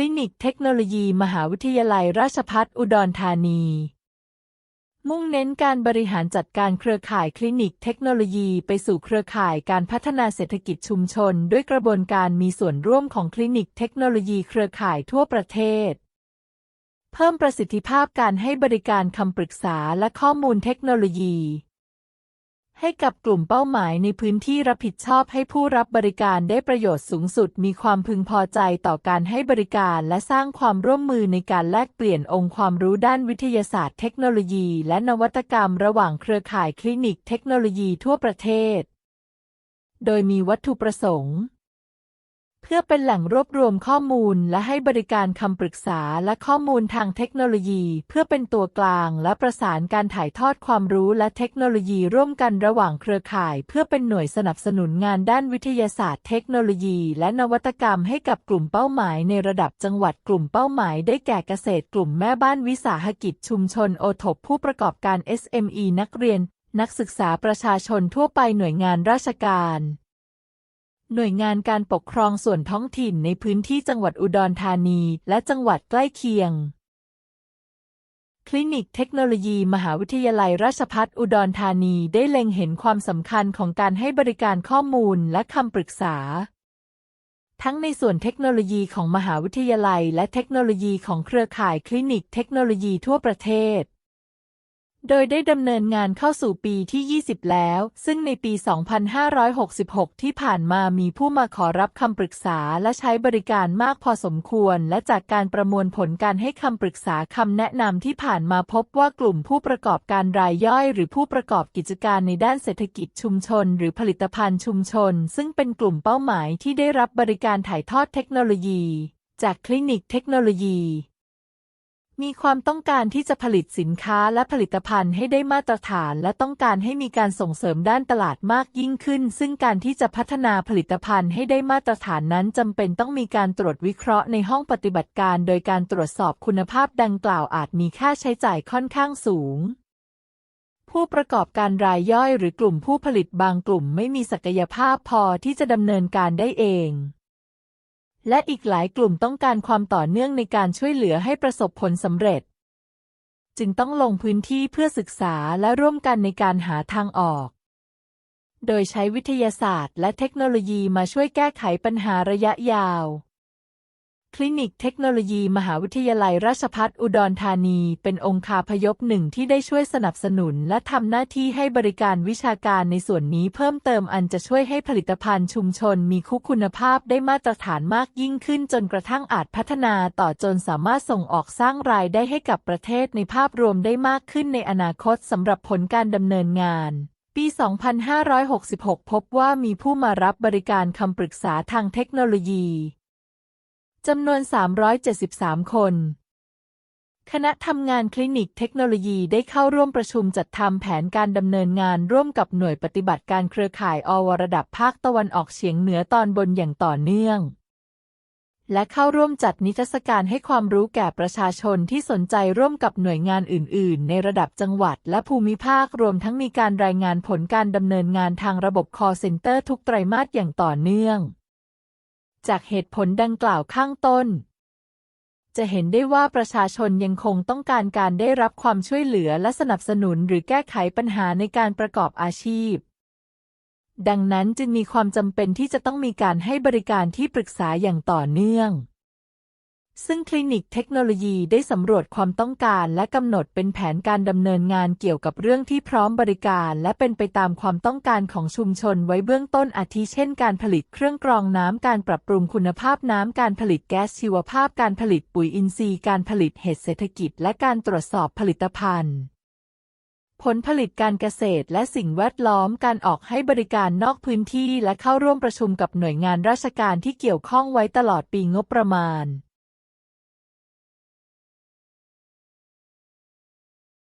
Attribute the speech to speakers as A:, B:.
A: ลินิกเทคโนโลยีมหาวิทยาลัยราชภัฏอุดรธานี มุ่งเน้นการบริหารจัดการเครือข่ายคลินิกเทคโนโลยีไปสู่เครือข่ายการพัฒนาเศรษฐกิจชุมชน ด้วยกระบวนการมีส่วนร่วมของคลินิกเทคโนโลยีเครือข่ายทั่วประเทศ เพิ่มประสิทธิภาพการให้บริการคำปรึกษาและข้อมูลเทคโนโลยี ให้กับกลุ่มเป้าหมายในพื้นที่รับผิดชอบให้ผู้รับบริการได้ประโยชน์สูงสุด มีความพึงพอใจต่อการให้บริการและสร้างความร่วมมือในการแลกเปลี่ยนองค์ความรู้ด้านวิทยาศาสตร์เทคโนโลยี และนวัตกรรมระหว่างเครือข่ายคลินิกเทคโนโลยีทั่วประเทศ โดยมีวัตถุประสงค์ เพื่อเป็นแหล่งรวบรวมข้อมูลและให้บริการคำปรึกษาและข้อมูลทางเทคโนโลยี เพื่อเป็นตัวกลางและประสานการถ่ายทอดความรู้และเทคโนโลยีร่วมกันระหว่างเครือข่าย เพื่อเป็นหน่วยสนับสนุนงานด้านวิทยาศาสตร์ เทคโนโลยี และนวัตกรรมให้กับกลุ่มเป้าหมาย ในระดับจังหวัดกลุ่มเป้าหมาย ได้แก่เกษตรกลุ่มแม่บ้านวิสาหกิจชุมชนโอทบผู้ประกอบการ SME นักเรียน นักศึกษาประชาชนทั่วไปหน่วยงานราชการ หน่วยงานการปกครองส่วนท้องถิ่นในพื้นที่จังหวัดอุดรธานีและจังหวัดใกล้เคียง คลินิกเทคโนโลยี มหาวิทยาลัยราชภัฏอุดรธานีได้เล็งเห็นความสำคัญของการให้บริการข้อมูลและคำปรึกษา ทั้งในส่วนเทคโนโลยีของมหาวิทยาลัย และเทคโนโลยีของเครือข่ายคลินิกเทคโนโลยีทั่วประเทศ โดยได้ดำเนินงานเข้าสู่ปีที่ 20 แล้ว ซึ่งในปี 2566 ที่ผ่านมามีผู้มาขอรับคำปรึกษาและใช้บริการมากพอสมควร และจากการประมวลผลการให้คำปรึกษาคำแนะนำที่ผ่านมาพบว่ากลุ่มผู้ประกอบการรายย่อย หรือผู้ประกอบกิจการในด้านเศรษฐกิจชุมชน หรือผลิตภัณฑ์ชุมชน ซึ่งเป็นกลุ่มเป้าหมายที่ได้รับบริการถ่ายทอดเทคโนโลยี จากคลินิกเทคโนโลยี มีความต้องการที่จะผลิตสินค้าและผลิตภัณฑ์ให้ได้มาตรฐานและต้องการให้มีการส่งเสริมด้านตลาดมากยิ่งขึ้น ซึ่งการที่จะพัฒนาผลิตภัณฑ์ให้ได้มาตรฐานนั้นจำเป็นต้องมีการตรวจวิเคราะห์ในห้องปฏิบัติการ โดยการตรวจสอบคุณภาพดังกล่าวอาจมีค่าใช้จ่ายค่อนข้างสูงผู้ประกอบการรายย่อยหรือกลุ่มผู้ผลิตบางกลุ่มไม่มีศักยภาพพอที่จะดำเนินการได้เอง และอีกหลายกลุ่มต้องการความต่อเนื่องในการช่วยเหลือให้ประสบผลสำเร็จ จึงต้องลงพื้นที่เพื่อศึกษาและร่วมกันในการหาทางออก โดยใช้วิทยาศาสตร์และเทคโนโลยีมาช่วยแก้ไขปัญหาระยะยาว คลินิกเทคโนโลยีมหาวิทยาลัยราชภัฏอุดรธานี เป็นองค์คาพยพหนึ่งที่ได้ช่วยสนับสนุน และทำหน้าที่ให้บริการวิชาการในส่วนนี้เพิ่มเติมอันจะช่วยให้ผลิตภัณฑ์ชุมชนมีคุคุณภาพได้มาตรฐานมากยิ่งขึ้นจนกระทั่งอาจพัฒนาต่อจนสามารถส่งออกสร้างรายได้ให้กับประเทศในภาพรวมได้มากขึ้นในอนาคตสำหรับผลการดำเนินงานปี 2566 พบว่ามีผู้มารับบริการคำปรึกษาทางเทคโนโลยี จำนวน 373 คน คณะทำงานคลินิกเทคโนโลยีได้เข้าร่วมประชุมจัดทำแผนการดำเนินงานร่วมกับหน่วยปฏิบัติการเครือข่ายอวระดับภาคตะวันออกเฉียงเหนือตอนบนอย่างต่อเนื่อง และเข้าร่วมจัดนิทรรศการให้ความรู้แก่ประชาชนที่สนใจร่วมกับหน่วยงานอื่น ๆ ในระดับจังหวัดและภูมิภาครวมทั้งมีการรายงานผลการดำเนินงานทางระบบ call center ทุกไตรมาสอย่างต่อเนื่อง จากเหตุผลดังกล่าวข้างต้น จะเห็นได้ว่าประชาชนยังคงต้องการการได้รับความช่วยเหลือและสนับสนุนหรือแก้ไขปัญหาในการประกอบอาชีพ ดังนั้นจึงมีความจำเป็นที่จะต้องมีการให้บริการที่ปรึกษาอย่างต่อเนื่อง ซึ่งคลินิกเทคโนโลยีได้สำรวจความต้องการและกำหนดเป็นแผนการดำเนินงานเกี่ยวกับเรื่องที่พร้อมบริการและเป็นไปตามความต้องการของชุมชนไว้เบื้องต้นอาทิเช่นการผลิตเครื่องกรองน้ำการปรับปรุงคุณภาพน้ำการผลิตแก๊สชีวภาพการผลิตปุ๋ยอินทรีย์การผลิตเห็ดเศรษฐกิจ และการตรวจสอบผลิตภัณฑ์ผลผลิตการเกษตรและสิ่งแวดล้อมการออกให้บริการนอกพื้นที่และเข้าร่วมประชุมกับหน่วยงานราชการที่เกี่ยวข้องไว้ตลอดปีงบประมาณ